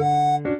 นี่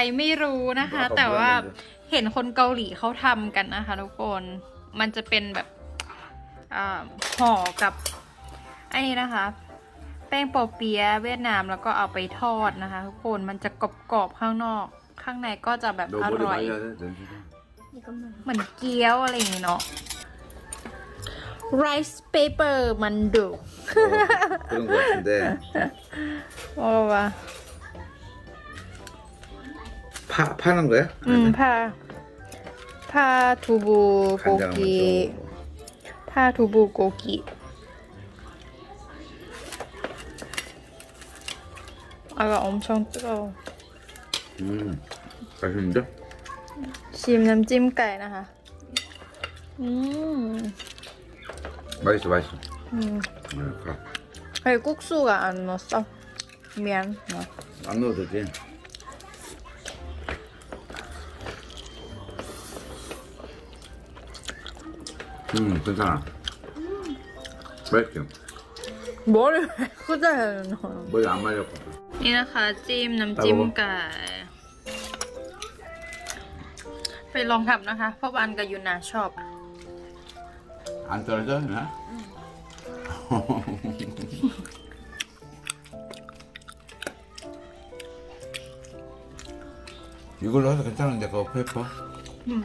ไรไม่รู้นะคะ บอก แต่ว่า เพื่อนเลย เห็นคนเกาหลีเขาทำกันนะคะทุกคน มันจะเป็นแบบอ่าห่อกับอันนี้นะคะ แป้งโปอเปี๊ยะเวียดนามแล้วก็เอาไปทอดนะคะ ทุกคนมันจะกรอบๆข้างนอก ข้างในก็จะแบบ 너 อ 머리 ร่อย 많이 하네 연습. 이것만 เหมือนเกี๊ยวอะไรอย่างงี้เนาะ rice paper มันดุ 어, 그런 거 같은데 โอ้วะ 파 파는 거야? 응, 파. 파 두부 고기. 파 두부 고기. 아가 엄청 뜨거워. 음, 맛있는데? 지금 남찜까이나. 음. 맛있어, 맛있어. 음. 음 그래, 국수가 안 넣었어. 미안. 안 넣어도 되지. 음 괜찮아. 맛있죠? 머리 왜 후자야 너 머리 안 말렸고. นี่นะคะ จิ้มน้ำจิ้มไก่ ไปลองทำนะคะ เพราะวันกับยูนาชอบ 안 떨어져? 나? 이걸로 해도 괜찮은데 그거 페이퍼? 음.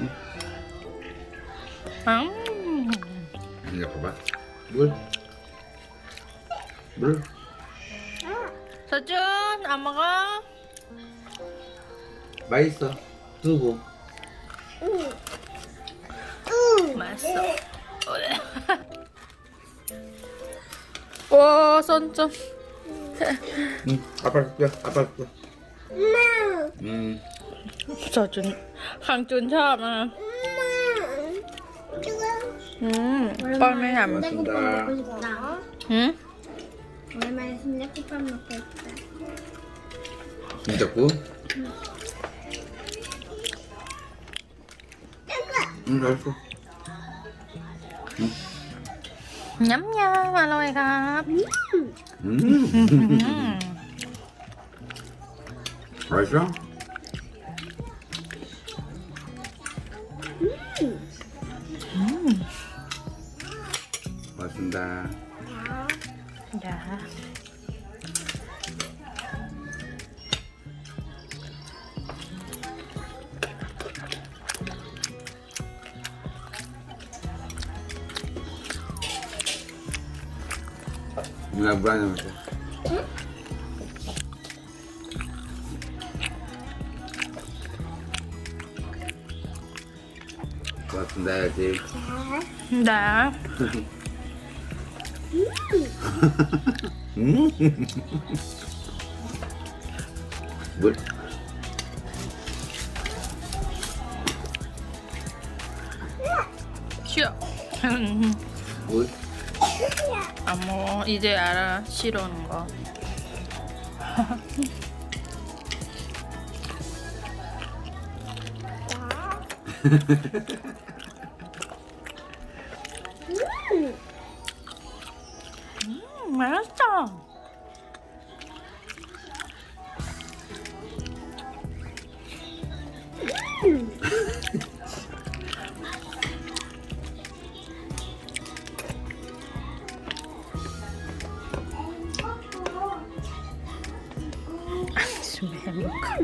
음. 이제 봐봐. 물. 물. 서준 안 먹어? 맛있어. 두고. 응. 응. 맛있어. 와, 손좀 응. 아빠 줄게. 아빠 줄게. 엄마, 음. 서준 강준ชอบนะ 엄마. 저거. อืมป้อนไม่ท 순대국밥 먹고 싶다. ำหืม 오랜만에 순대국밥 먹고 싶다. 진짜 구? 응, 알았어. ย้ำยำอร่อยครับ 음. อืม 맛있어? 고맙습니다. 야. 누나 물한잔 마셔. 고맙습니다, 야지. 네. 음. 물. 싫어 물. 아뭐 이제 알아 싫어하는 거 맛있어. 좀 행복하